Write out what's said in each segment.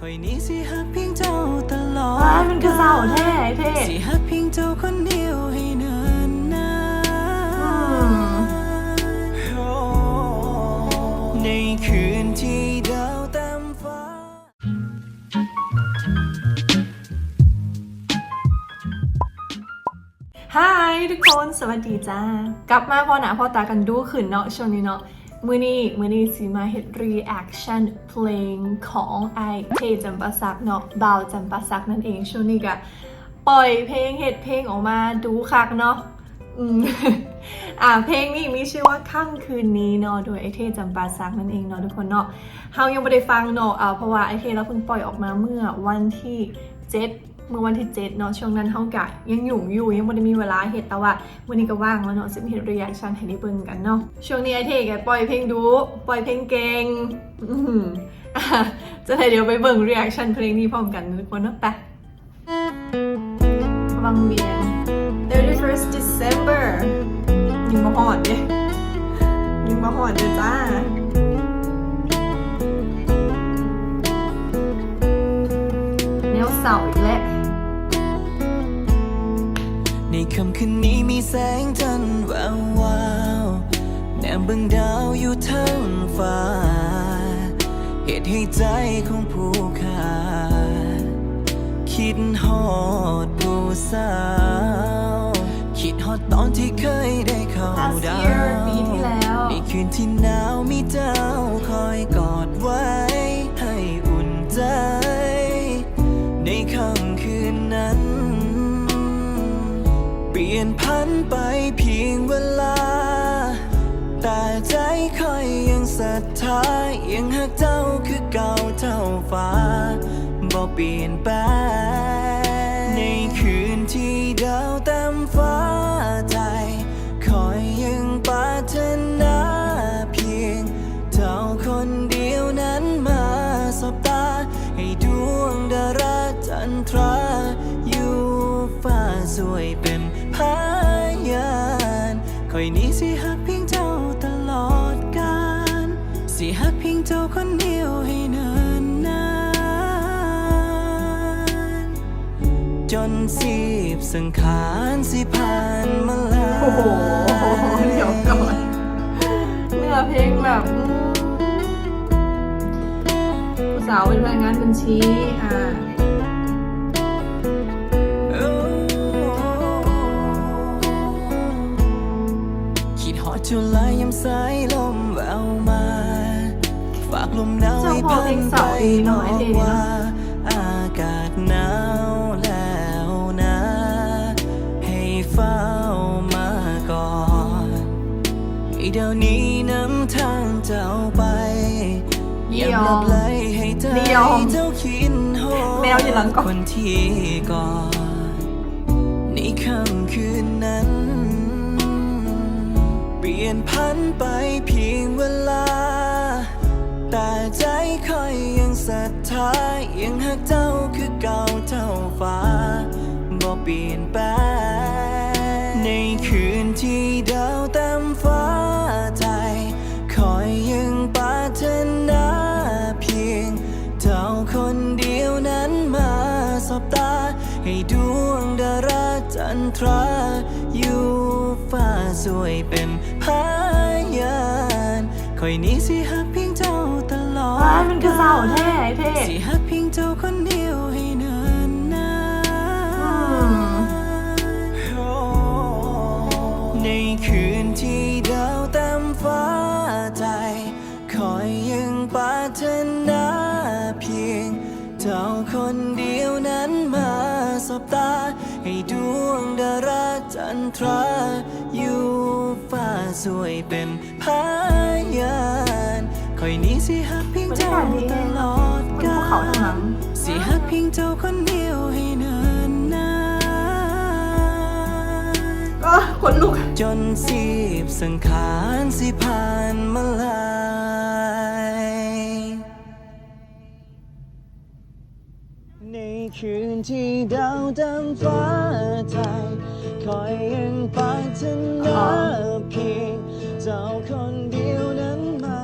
คอยนี้สิหักเพียงเจ้าตลอดว้ายมันคือเศร้าแท้เท่สิหักเพียงเจ้าคนเดียวให้นานนานในคืนที่ดาวเต็มฟ้าฮายทุกคน สวัสดีจ้า กลับมาพอหนาพอตากันดูขึ้นเนาะช่วงนี้เนาะ มือนี้มือนี้สิมาเฮ็ด reaction เพลงของไอเทจำปาสักเนาะบ่าวจำปาสักนั่นเองช่วงนี้ก็ปล่อยเพลงเฮ็ดเพลงออกมาดูคักเนาะอืมอ่าเพลงนี้มีชื่อว่าค่ำคืนนี้เนาะโดยไอเทจำปาสักนั่นเองเนาะทุกคนเนาะเฮายังไม่ได้ฟังเนาะอ่าเพราะว่าไอเทเราเพิ่งปล่อยออกมาเมื่อวันที่ 7 เมื่อวันที่7เนาะช่วงนั้นเฮากะยังอยู่อยู่ยังไม่ได้มีเวลาเฮ็ดแต่ว่าวันนี้ก็ว่างแล้วเนาะสิมาเฮ็ดรีแอคชั่นให้ได้เบิ่งกันเนาะช่วงนี้ไอเทก็ปล่อยเพลงดูปล่อยเพลงเก่งอืออะจะให้เดี๋ยวไปเบิ่งรีแอคชั่นเพลงนี้พร้อมกันทุกคนเนาะไปวังเวียน 31st December ยิงมาหอดเด้ยิงมาหอดเด้จ้า แนวเสาอีกแล้วในค่ำคืนนี้มีแสงจันทร์แวววาวแนมเบิ่งดาวอยู่ทั้งฟ้า เหตุให้ใจของผู้ขา คิดฮอดผู้สาว คิดฮอดตอนที่เคยได้เข้า Last ดา year วปีที่แล้วในคืนที่หนาวมีเจ้าคอ นพันไปเพียงเวลา แต่ใจคอยยังศรัทธายังหักเจ้าคือเก่าเท่าฟ้าบ่เปลี่ยนแปลงในคืนที่ดาวเต็มฟ้าใจคอยยังปรารถนาเพียง เท่าคนเดียวนั้นมาสบตา ให้ดวงดาราจันทราอยู่ฟ้าสวยเป็น ยนี้สิหักเพียงเจ้าตลอดกาลสิหักเพียงเจ้าคนเดียวให้นานนานจนสีบสังขารสิผ่านมาแล้วโอ้โหเดี๋ยวก่อนเนื้อเพลงแบบผู้สาวเป็นพนักงานบัญชีอ่า จุลายยามสายลมแววมา ฝากลมหนาวให้พันไปบอกว่า อากาศหนาวแล้วนะ ให้เฝ้ามาก่อนให้เดี๋ยวนี้น้ำทางเจ้าไปเดี๋ยวยังหลับไหลให้ใจเดี๋ยวเจ้าคิดโหแมวอยู่หลังกล้องคนที่ก่อนในค่ำคืนนั้นเป ลี่ยนพันไปเพียงเวลา แต่ใจคอยยังศรัทธายังหักเจ้าคือเก่าเท่าฟ้าบ่เปลี่ยนแปลงในคืนที่ดาวเต็มฟ้าใจคอยยังปรารถนาเพียง เท่าคนเดียวนั้นมาสบตา ให้ดวงดาราจันทราอยู่ ฟ้าสวยเป็นพยานคอยนี้สิหักเพียงเจ้าตลอดว้ายมันคือเศร้าแท้เท่สิหักเพียงเจ้าคนเดียวให้นานนานมในคืนที่ดาวเต็มฟ้าใจคอยยังปรารถนาเพียง เจ้าคนเดียวนั้นมาสบตา ให้ดวงดาราจันทราอยู่ฟ้า สวยเป็นพยานคอยนี้สิหักเพียงบรรยาเจ้ากาศดีตแฮะลอดบนกาภูเขาลทั้งนั้นสิหักเพียงเจ้าคนเดียวให้นานนานก็ขนลุกจนสีบสังขารสิผ่านมาลา คืนที่ดาวดำฟ้าไทยคอยยังปรารถนาเพียงเจ้าคนเดียวนั้นมา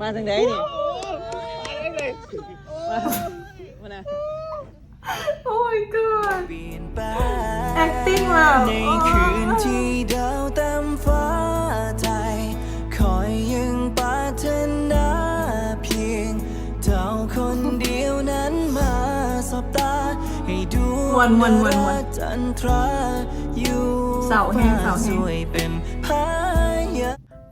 มาทางไหนนี่มานะโอ้ my god เปลี่ยนแปลง Acting ว่ะในคืนที่ดาว วนวนวนวนจันทราอยู่เสาแห้งเสาแห้งสวยเป็นพาย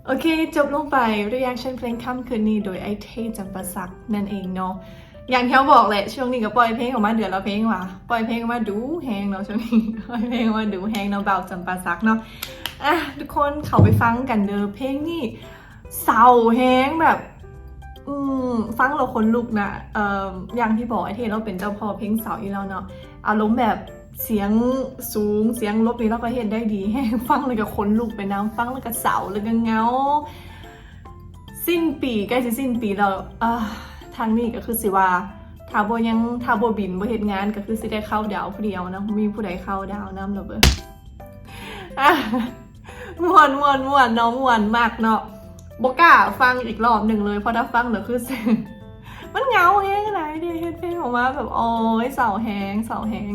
โอเค จบลงไป reaction เพลงค่ำคืนนี้โดยไอเทจำปาสักนั่นเองเนาะอย่างที่เขาบอกแหละช่วงนี้ก็ปล่อยเพลงออกมาเดือนละเพลงว่ะปล่อยเพลงออกมาดูแฮงเนาะช่วงนี้ปล่อยเพลงออกมาดูแฮงเนาะเบาจำปาสักเนาะอะทุกคนเขาไปฟังกันเด้อเพลงนี่เศร้าแฮงแบบ อืมฟังเราคนลุกนะเอ่ออย่างที่บอกไอเทเราเป็นเจ้าพ่อเพลงเสาอยู่แล้วเนาะ อารมณ์แบบเสียงสูงเสียงลบนี่เราก็เห็นได้ดีแฮงฟังเลยกับคนลุกไปน้ำฟังเลยกับเสาเลยกับเงา สิ้นปีใกล้จะสิ้นปีแล้วอ่าทางนี้ก็คือสิว่าถ้าโบยังถ้าโบบินโบเฮ็ดงานก็คือสิได้เข้าดาวผู้เดียวนะมีผู้ใดเข้าดาวน้ำเนาะเบออะม่วนมวนมวนเนาะม่วนมากเนาะบก้าฟังอีกรอบหนึ่งเลยเพราะถ้าฟังเดี๋ยวคือสิ มันเหงาแฮงไหนเดียเฮ็ดเพลงออกมาแบบโอ้ยเสาแฮงเสาแฮง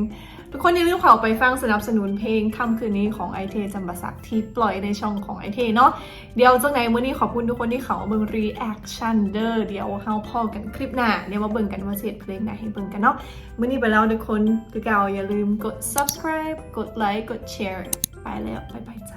ทุกคนอย่าลืมเข้าไปฟังสนับสนุนเพลงค่ำคืนนี้ของไอเทจำปาสักที่ปล่อยในช่องของไอเทเนาะเดี๋ยวจากไหนมื้อนี้ขอบคุณทุกคนที่เขามาเบิ่ง reaction เด้อเดี๋ยวเฮาพอกันคลิปหน้าเดี๋ยวมาเบิ่งกันว่าเสียเพลงไหนให้เบิ่งกันเนาะมื้อนี้ไปแล้วทุกคนคือเก่าอย่าลืมกด subscribe กดไลค์กดแชร์ไปแล้วบ๊ายบายจ้า